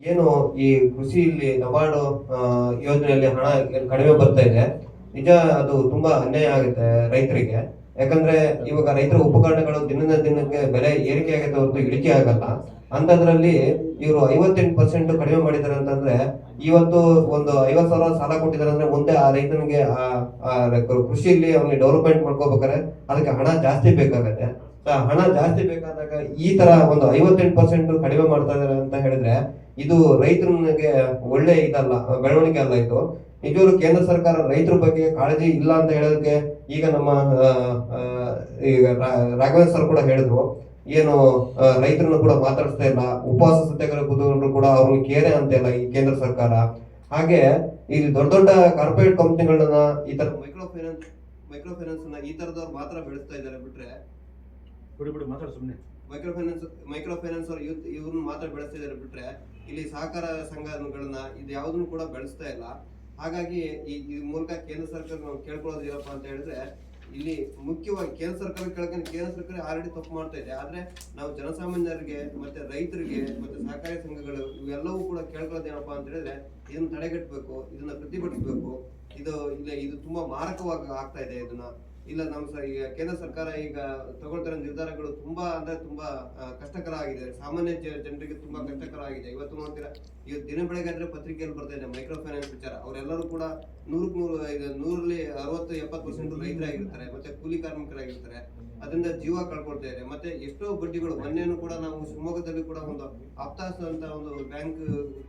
ಏನು ಈ ಕೃಷಿಯಲ್ಲಿ ಇಲ್ಲಿ ನಬಾರ್ಡ್ ಯೋಜನೆಯಲ್ಲಿ ಹಣ ಕಡಿಮೆ ಬರ್ತಾ ಇದೆ, ನಿಜ ಅದು ತುಂಬಾ ಅನ್ಯಾಯ ಆಗುತ್ತೆ ರೈತರಿಗೆ. ಯಾಕಂದ್ರೆ ಇವಾಗ ರೈತರ ಉಪಕರಣಗಳು ದಿನದಿಂದ ದಿನಕ್ಕೆ ಬೆಲೆ ಏರಿಕೆ ಆಗುತ್ತೆ ಹೊರತು ಇಳಿಕೆ ಆಗಲ್ಲ. ಅಂತದ್ರಲ್ಲಿ ಇವರು ಐವತ್ತೆಂಟು ಪರ್ಸೆಂಟ್ ಕಡಿಮೆ ಮಾಡಿದ್ದಾರೆ ಅಂತಂದ್ರೆ ಇವತ್ತು ಒಂದು ಐವತ್ ಸಾವಿರ ಸಾಲ ಕೊಟ್ಟಿದ್ದಾರೆ ಅಂದ್ರೆ ಮುಂದೆ ಆ ರೈತನಿಗೆ ಕೃಷಿಯಲ್ಲಿ ಅವನಿಗೆ ಡೆವಲಪ್ಮೆಂಟ್ ಮಾಡ್ಕೋಬೇಕಾರೆ ಅದಕ್ಕೆ ಹಣ ಜಾಸ್ತಿ ಬೇಕಾಗತ್ತೆ. ಹಣ ಜಾಸ್ತಿ ಬೇಕಾದಾಗ ಈ ತರ ಒಂದು ಐವತ್ತೆಂಟು ಪರ್ಸೆಂಟ್ ಕಡಿಮೆ ಮಾಡ್ತಾ ಇದಾರೆ ಅಂತ ಹೇಳಿದ್ರೆ ಇದು ರೈತರಿಗೆ ಒಳ್ಳೆ ಇದಲ್ಲ, ಬೆಳವಣಿಗೆ ಅಲ್ಲ ಇದು. ನಿಜವಾಗ್ಲೂ ಕೇಂದ್ರ ಸರ್ಕಾರ ರೈತರ ಬಗ್ಗೆ ಕಾಳಜಿ ಇಲ್ಲ ಅಂತ ಹೇಳೋದಕ್ಕೆ ಈಗ ನಮ್ಮ ಈಗ ರಾಘವೇಂದ್ರ ಸರ್ ಕೂಡ ಹೇಳಿದ್ರು. ಏನು ರೈತರನ್ನು ಕೂಡ ಮಾತಾಡಿಸ್ತಾ ಇಲ್ಲ. ಉಪವಾಸ ಸತ್ಯಾಗ್ರಹ ಕೂತ್ಕೊಂಡ್ರು ಕೂಡ ಅವ್ರನ್ನ ಕೇರೆ ಅಂತ ಇಲ್ಲ ಈ ಕೇಂದ್ರ ಸರ್ಕಾರ. ಹಾಗೆ ಈ ದೊಡ್ಡ ದೊಡ್ಡ ಕಾರ್ಪೊರೇಟ್ ಕಂಪ್ನಿಗಳನ್ನ ಈ ತರ ಮೈಕ್ರೋ ಫೈನಾನ್ಸ್ ಮೈಕ್ರೋ ಫೈನಾನ್ಸ್ ಅನ್ನ ಈ ತರದವ್ರು ಮಾತ್ರ ಬೆಳೆಸ್ತಾ ಇದ್ದಾರೆ ಬಿಟ್ರೆ ಬಿಡಿ ಬಿಡಿ ಮಾತಾಡ್ ಸುಮ್ಮನೆ ಮೈಕ್ರೋ ಫೈನಾನ್ಸ್ ಮೈಕ್ರೋ ಫೈನಾನ್ಸ್ ಅವ್ರು ಯೂತ್ ಇವ್ರನ್ನ ಮಾತ್ರ ಬೆಳೆಸ್ತಾ ಇದ್ದಾರೆ ಬಿಟ್ರೆ ಇಲ್ಲಿ ಸಹಕಾರ ಸಂಘಗಳನ್ನ ಇದು ಯಾವುದನ್ನು ಕೂಡ ಬೆಳೆಸ್ತಾ ಇಲ್ಲ. ಹಾಗಾಗಿ ಈ ಮೂಲಕ ಕೇಂದ್ರ ಸರ್ಕಾರ ನಾವು ಕೇಳ್ಕೊಳ್ಳೋದು ಏನಪ್ಪಾ ಅಂತ ಹೇಳಿದ್ರೆ ಇಲ್ಲಿ ಮುಖ್ಯವಾಗಿ ಕೇಂದ್ರ ಸರ್ಕಾರ ಕೇಳ್ಕೊಂಡು ಕೇಂದ್ರ ಸರ್ಕಾರ ಆಲ್ರೆಡಿ ತಪ್ಪು ಮಾಡ್ತಾ ಇದೆ. ಆದ್ರೆ ನಾವು ಜನಸಾಮಾನ್ಯರಿಗೆ ಮತ್ತೆ ರೈತರಿಗೆ ಮತ್ತೆ ಸಹಕಾರಿ ಸಂಘಗಳು ಇವೆಲ್ಲವೂ ಕೂಡ ಕೇಳ್ಕೊಳ್ಳೋದು ಏನಪ್ಪಾ ಅಂತ ಹೇಳಿದ್ರೆ ಇದನ್ನ ತಡೆಗಟ್ಟಬೇಕು, ಇದನ್ನ ಪ್ರತಿಭಟಿಸಬೇಕು. ಇದು ಇಲ್ಲ ಇದು ತುಂಬಾ ಮಾರಕವಾಗಿ ಆಗ್ತಾ ಇದೆ ಇದನ್ನ. ಇಲ್ಲ ನಮ್ಮ ಈಗ ಕೇಂದ್ರ ಸರ್ಕಾರ ಈಗ ತಗೊಳ್ತಿರೋ ನಿರ್ಧಾರಗಳು ತುಂಬಾ ಅಂದ್ರೆ ತುಂಬಾ ಕಷ್ಟಕರ ಆಗಿದೆ ಸಾಮಾನ್ಯ ಜನರಿಗೆ ತುಂಬಾ ಕಷ್ಟಕರ ಆಗಿದೆ ಇವತ್ತು ನೋಡ್ತೀರಾ ಇವತ್ತು ದಿನ ಬೆಳಗ್ಗೆ ಆದ್ರೆ ಪತ್ರಿಕೆಯಲ್ಲಿ ಬರ್ತಾ ಇದೆ ಮೈಕ್ರೋ ಫೈನಾನ್ಸ್ ವಿಚಾರ. ಅವರೆಲ್ಲರೂ ಕೂಡ ನೂರಕ್ ನೂರು ನೂರಲ್ಲಿ ಅರವತ್ತು, ಎಪ್ಪತ್ತು ಪರ್ಸೆಂಟ್ ರೈತರಾಗಿರ್ತಾರೆ, ಮತ್ತೆ ಕೂಲಿ ಕಾರ್ಮಿಕರಾಗಿರ್ತಾರೆ. ಅದರಿಂದ ಜೀವ ಕಳ್ಕೊಳ್ತಾ ಇದೆ. ಮತ್ತೆ ಎಷ್ಟೋ ಬಡ್ಡಿಗಳು, ಮೊನ್ನೆನೂ ಕೂಡ ನಾವು ಶಿವಮೊಗ್ಗದಲ್ಲಿ ಕೂಡ ಒಂದು ಆಪ್ತಾಸ್ ಅಂತ ಒಂದು ಬ್ಯಾಂಕ್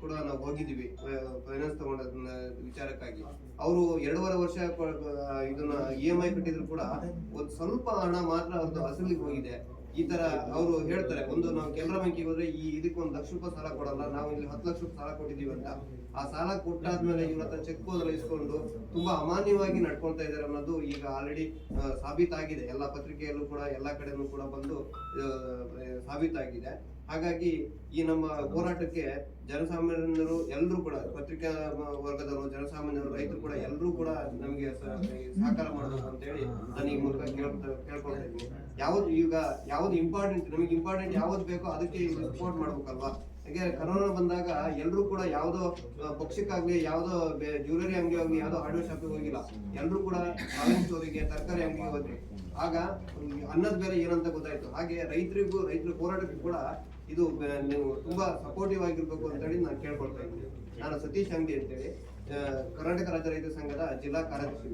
ಕೂಡ ನಾವು ಹೋಗಿದ್ದೀವಿ ಫೈನಾನ್ಸ್ ತಗೊಂಡ ಅವರು ಎರಡೂವರೆ ವರ್ಷ ಇದನ್ನ ಇ ಎಂ ಐ ಕಟ್ಟಿದ್ರು ಕೂಡ ಒಂದು ಸ್ವಲ್ಪ ಹಣ ಮಾತ್ರ ಅವ್ರದ್ದು ಅಸಲಿಗೆ ಹೋಗಿದೆ. ಈ ತರ ಅವರು ಹೇಳ್ತಾರೆ, ಒಂದು ನಾವು ಕೆನರಾ ಬ್ಯಾಂಕಿಗೆ ಹೋದ್ರೆ ಈ ಇದಕ್ಕೆ ಒಂದು ಲಕ್ಷ ರೂಪಾಯಿ ಸಾಲ ಕೊಡಲ್ಲ, ನಾವು ಇಲ್ಲಿ ಹತ್ತು ಲಕ್ಷ ರೂಪಾಯಿ ಸಾಲ ಕೊಟ್ಟಿದೀವಿ ಅಂತ. ಆ ಸಾಲ ಕೊಟ್ಟಾದ್ಮೇಲೆ ಇವ್ರ ಹತ್ರ ಚೆಕ್ ಇಸ್ಕೊಂಡು ತುಂಬಾ ಅಮಾನ್ಯವಾಗಿ ನಡ್ಕೊಳ್ತಾ ಇದಾರೆ ಅನ್ನೋದು ಈಗ ಆಲ್ರೆಡಿ ಸಾಬೀತಾಗಿದೆ. ಎಲ್ಲಾ ಪತ್ರಿಕೆಯಲ್ಲೂ ಕೂಡ, ಎಲ್ಲಾ ಕಡೆನೂ ಕೂಡ ಬಂದು ಸಾಬೀತಾಗಿದೆ. ಹಾಗಾಗಿ ಈ ನಮ್ಮ ಹೋರಾಟಕ್ಕೆ ಜನಸಾಮಾನ್ಯರು ಎಲ್ಲರೂ ಕೂಡ, ಪತ್ರಿಕಾ ವರ್ಗದವರು, ಜನಸಾಮಾನ್ಯರು, ರೈತರು ಕೂಡ ಎಲ್ಲರೂ ಕೂಡ ನಮಗೆ ಸಹಕಾರ ಮಾಡಬೇಕು ಅಂತ ಹೇಳಿ ನಾನು ಈ ಮೂಲಕ ಕೇಳ್ತಾ, ಕೇಳ್ಕೊಳ್ತಾ ಇದ್ದೀನಿ. ಯಾವ್ದು ಈಗ ಯಾವ್ದು ಇಂಪಾರ್ಟೆಂಟ್ ನಮಗೆ ಇಂಪಾರ್ಟೆಂಟ್ ಯಾವ್ದು ಬೇಕೋ ಅದಕ್ಕೆ ಸಪೋರ್ಟ್ ಮಾಡ್ಬೇಕಲ್ವಾ? ಹಾಗೆ ಕರೋನಾ ಬಂದಾಗ ಎಲ್ಲರೂ ಕೂಡ ಯಾವುದೋ ಪಕ್ಷಕ್ಕಾಗ್ಲಿ, ಯಾವ್ದೋ ಜ್ಯುವೆಲರಿ ಅಂಗಿ ಹೋಗಿ ಯಾವುದೋ ಹಾರ್ಡ್ವೇರ್ ಶಾಪಿಗೆ ಹೋಗಿಲ್ಲ. ಎಲ್ಲರೂ ಕೂಡ ಸ್ಟೋರಿಗೆ, ತರಕಾರಿ ಅಂಗಡಿಗೆ ಹೋದ್ರಿ ಆಗ ಅನ್ನದ ಬೇರೆ ಏನಂತ ಗೊತ್ತಾಯ್ತು. ಹಾಗೆ ರೈತರಿಗೂ, ರೈತರ ಹೋರಾಟಕ್ಕೂ ಕೂಡ ಇದು ನೀವು ತುಂಬಾ ಸಪೋರ್ಟಿವ್ ಆಗಿರ್ಬೇಕು ಅಂತ ಹೇಳಿ ನಾನು ಕೇಳ್ಕೊಳ್ತಾ ಇದ್ದೀನಿ. ನಾನು ಸತೀಶ್ ಅಂಗಡಿ ಅಂತೇಳಿ ಕರ್ನಾಟಕ ರಾಜ್ಯ ರೈತ ಸಂಘದ ಜಿಲ್ಲಾ ಕಾರ್ಯದರ್ಶಿ.